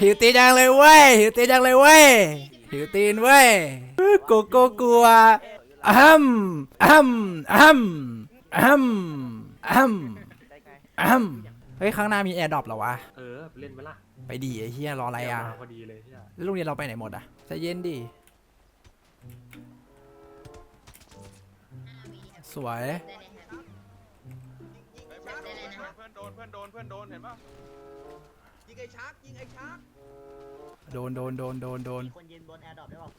หิวตีนจังเลยเว้ยหิวตีนจังเลยเว้ยหิวตีนเว้ยโกโก้กลัวอะฮัมอะฮัมอะฮัมอะฮัมอะฮัมอะฮัมเฮ้ยข้างหน้ามีแอร์ดรอปเหรอวะเออไปเล่นไหมล่ะไปดีไอ้เฮียรออะไรอะเดี๋ยวมาพอดีเลยเหี้ยแล้วโรงเรียนเราไปไหนหมดอะใจเย็นดิสวยเพื่อนโดนเพื่อนโดนเพื่อนโดนเห็นปะ ยิงไอ้ชักยิงไอ้ชักโดนโดนโดนโดนโดนมีคนยืนบนแอร์ดรอปได้ป่ะ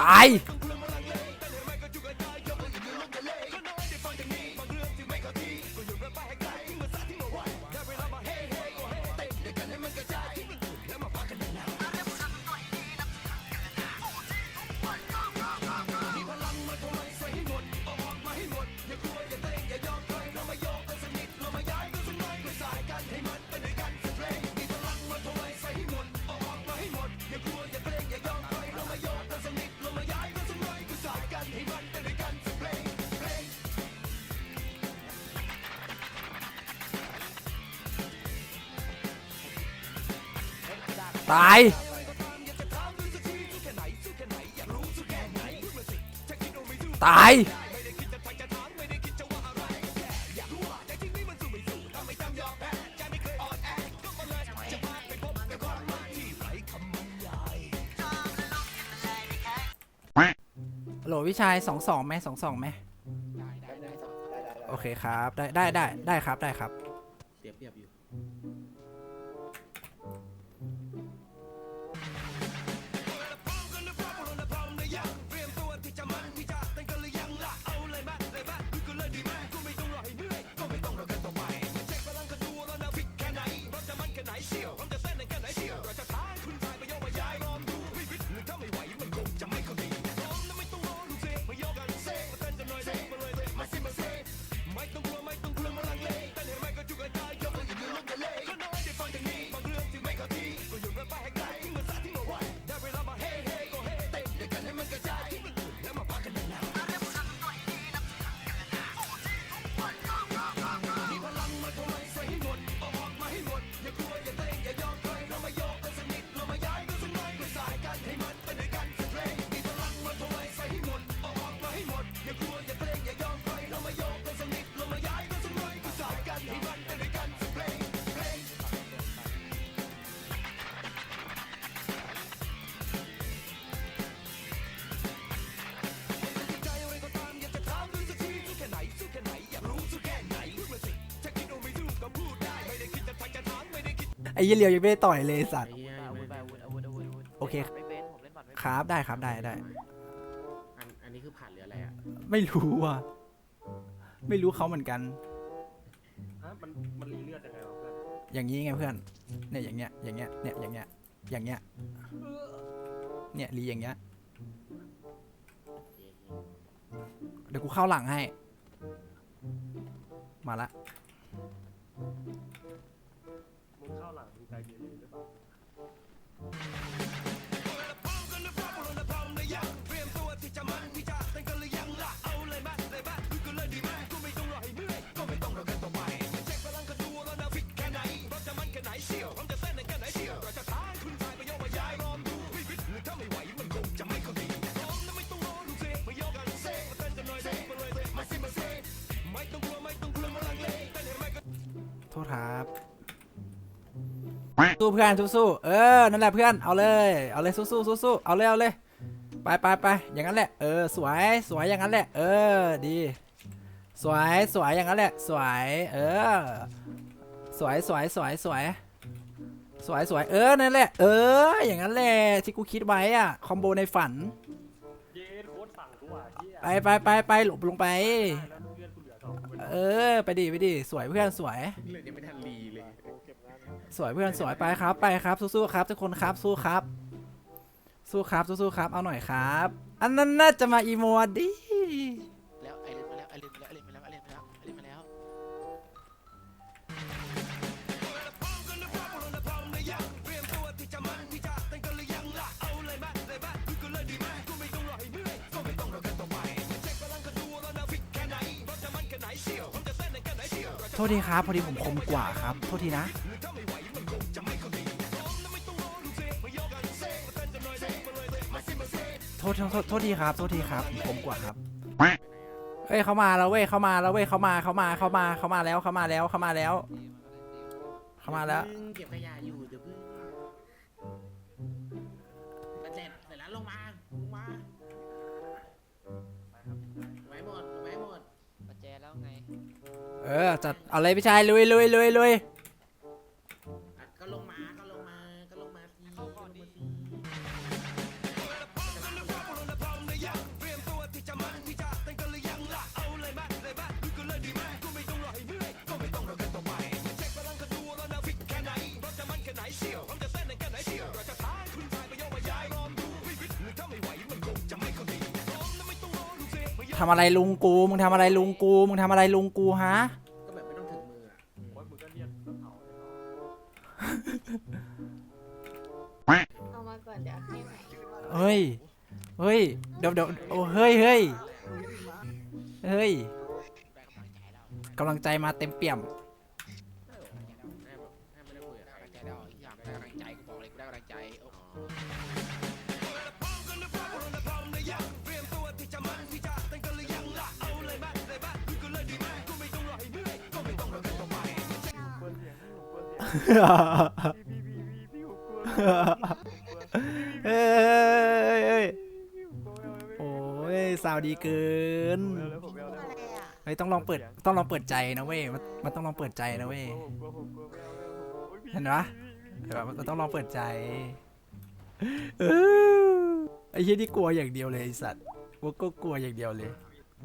ตาย ตาย ตายฮัลโหลพี่ชายสองสองไหมสองสองไหมโอเคครับ ได้ได้ได้ได้ครับได้ครับเสียเปรียบอยู่ อ้เหี้ยเลียวยังไม่ได้ต่อยเลยไอ้สัตว์ ไอ้เหี้ยอาวุธไปอาวุธอาวุธอาวุธาวุธโอเค ไม่เป็นผมเล่นบัตรไม่เป็นครับได้ครับได้ได้ อันอันนี้คือผ่านหรืออะไรอะไม่รู้อะ ไม่รู้เขาเหมือนกัน ฮะมันมันรีเลือดยังไงวะเพื่อนอย่างนี้ไงเพื่อน เนี่ยอย่างเงี้ย อย่างเงี้ย เนี่ยอย่างเงี้ย อย่างเงี้ย เนี่ยรีอย่างเงี้ย เดี๋ยวกูเข้าหลังให้ มาละ สู้เพื่อนสู้ๆเออนั่นแหละเพื่อนเอาเลยเอาเลยสู้ๆสู้ๆเอาเลยเอาเลยไปไปไปอย่างนั้นแหละเออสวยสวยอย่างนั้นแหละเออดี สวยสวยอย่างนั้นแหละสวยเออสวยสวยสวยสวยสวยสวยเออนั่นแหละเออ อย่างนั้นแหละที่กูคิดไว้อะคอมโบในฝันไปไปไปไปหลบลงไป เออสองคนเออไปดิไปดิสวยเพื่อนสวย สวยเพื่อนสวยไปครับไปครับสู้ๆครับทุกคนครับสู้ครับ สู้ครับสู้ๆครับเอาหน่อยครับ อันนั้นน่าจะมาอีโมดดิแล้วไอรินมาแล้วไอรินมาแล้วไอรินมาแล้วไอรินมาแล้วไอรินมาแล้วโทษทีครับพอดีผมคมกว่าครับโทษทีนะ โทษโทษโทษโทษทีครับโทษทีครับผมคมกว่าครับเฮ้ยเขามาแล้วเว้ยเขามาแล้วเว้ยเขามาเขามาเขามาเขามาแล้วเขามาแล้วเขามาแล้วเขามาแล้วเพิ่งเก็บขยะอยู่เดี๋ยวเพิ่งเสร็จเสร็จแล้วลงมาลงมาไว้หมดไว้หมดปัจแจแล้วไง เออจัดเอาเลยพี่ชายลุยลุยลุยลุย ทำอะไรลุงกู มึงทำอะไรลุงกู มึงทำอะไรลุงกูฮะ ก็แบบไม่ต้องถึงมืออะโอ้ยมึงก็เรียกรถเผาเลยเนาะเอามาก่อนเดี๋ยวให้ใหม่เฮ้ย เฮ้ย เดี๋ยวเดี๋ยวโอ้เฮ้ยเฮ้ยเฮ้ยได้กำลังใจแล้วกำลังใจมาเต็มเปี่ยม เฮ้ยเฮ้ยโอ้ยสาวดีเกินอะไรอะเฮ้ยต้องลองเปิดต้องลองเปิดใจนะเว้ยมันมันต้องลองเปิดใจนะเว้ยเห็นปะเห็นปะมันต้องลองเปิดใจเออไอ้เหี้ยนี่กลัวอย่างเดียวเลยไอ้สัตว์กูก็กลัวอย่างเดียวเลย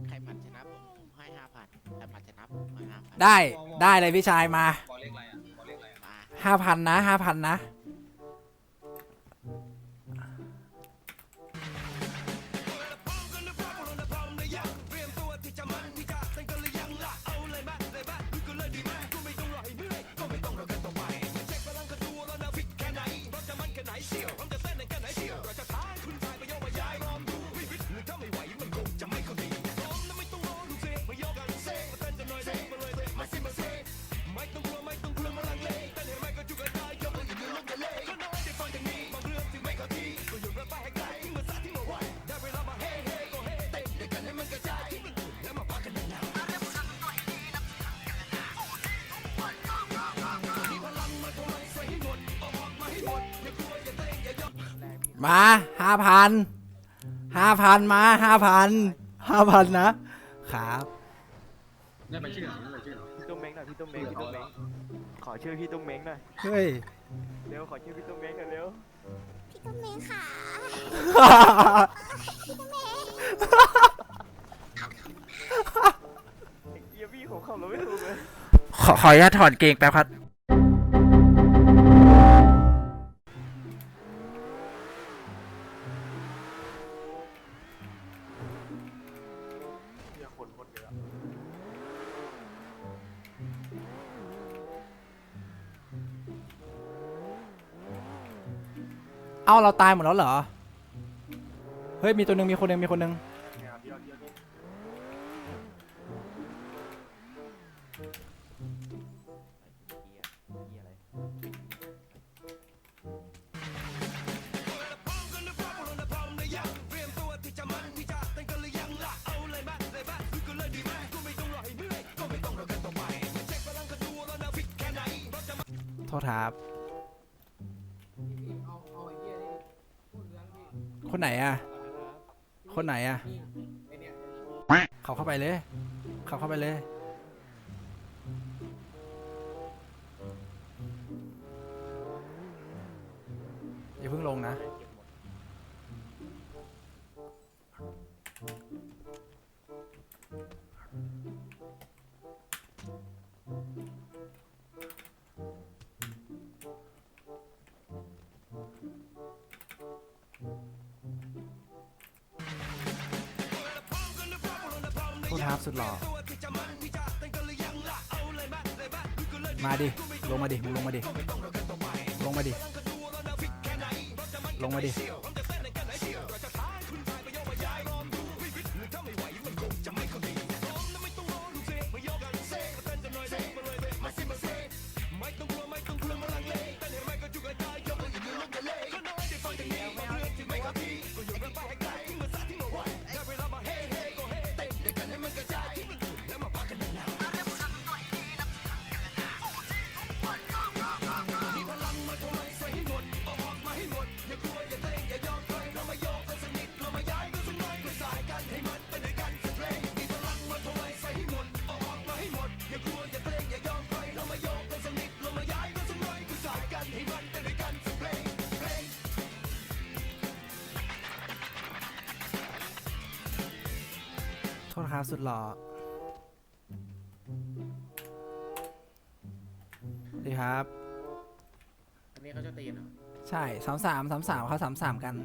ใครผัดชนะผมผมให้ห้าพันใครผัดชนะผมให้ห้าพันได้ได้เลยพี่ชายมามา ห้าพันนะห้าพันนะ มาห้าพันห้าพันมาห้าพันห้าพันนะครับพี่ตุ้มเม้งหน่อยพี่ตุ้มเม้งพี่ตุ้มเม้งขอชื่อพี่ตุ้มเม้งหน่อยเฮ้ย เร็วขอชื่อพี่ตุ้มเม้งหน่อยเร็วพี่ต้นเมงค่ะไอ้เกียพี่ผมขับรถไม่ถูกเลยขอขออนุญาตถอดเกงแป๊บครับ เราตายหมดแล้วเหรอ เฮ้ยมีตัวหนึ่งมีคนหนึ่งมีคนหนึ่งโทษครับ คนไหนอะ คนไหนอะ เขาเข้าไปเลย เขาเข้าไปเลย อย่าเพิ่งลงนะ ครับสุดหล่อมาดิ ลงมาดิมึงลงมาดิ ลงมาดิ ลงมาดิ ครับ สุดหล่อสวัสดีครับ อันนี้เขาจะตีนเหรอใช่สามสามสามสามเขาสามสามกัน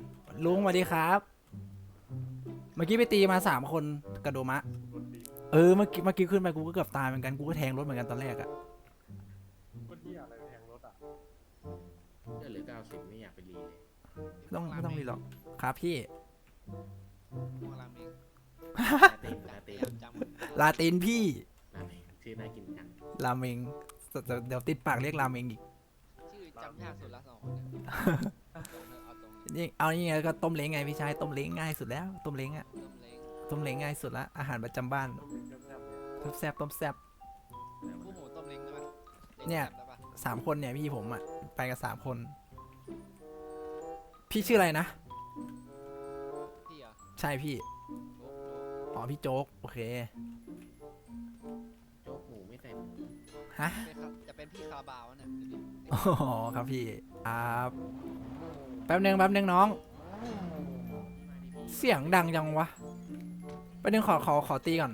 ลุงสวัสดีครับ เมื่อกี้ไปตีมาสามคนกระโดมะรถดีเออเมื่อกี้เมื่อกี้ขึ้นไปกูก็เกือบตายเหมือนกันกูก็แทงรถเหมือนกันตอนแรกอะคนเหี้ยอะไรแทงรถอะเลือดเหลือเก้าสิบไม่อยากไปรีเลย ไม่ต้องไม่ต้องรีหรอกครับพี่ พวกราเมง ลาตีนลาตีนจำลาตินพี่ลาตีนชื่อน่ากินจังราเมงเดี๋ยวเดี๋ยวติดปากเรียกราเมงอีกชื่อจำยากสุดละสองคนเนี่ยเอาตรงนี้นี่เอานี่ไงก็ต้มเล้งไงพี่ชายต้มเล้งง่ายสุดแล้วต้มเล้งอะต้มเล้งต้มเล้งง่ายสุดละอาหารประจำบ้านต้องเป็นแซ่บๆเลยต้มแซบต้มแซบคู่หมูต้มเล้งได้ปะล้งเนี่ย แซ่บได้ปะสามคนเนี่ยพี่ผมอะไปกันสามคน พี่ชื่ออะไรนะพี่เหรอใช่พี่โจ๊กโจ๊ก อ๋อพี่โจ๊ก โอเค โจ๊กหมูไม่ใส่หมูฮะเป็นครับจะเป็นพี่คาราบาวเนี่ยดูดิอ๋อครับพี่ครับแป๊บนึงแป๊บนึงน้อง เสียงดังจังวะแป๊บนึงขอขอขอตีก่อน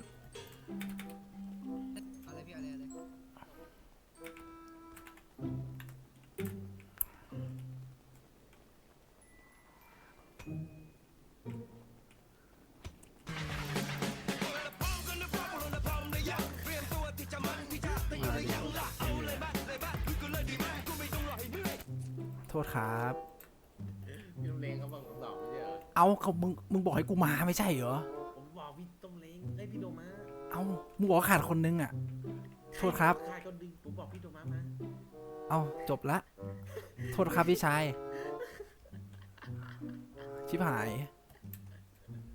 โทษครับ พี่ต้มเล้งเขาบอกผมบอกไม่ใช่เหรอเอาเขามึงมึงบอกให้กูมาไม่ใช่เหรอ ผมบอกพี่ต้มเล้งไอ้ยพี่โดมาเอามึงบอกว่าขาดคนนึงอะโทษครับใครก็ดึงผมบอกพี่โดมามาเอาจบละ โทษครับพี่ชาย ชิบหาย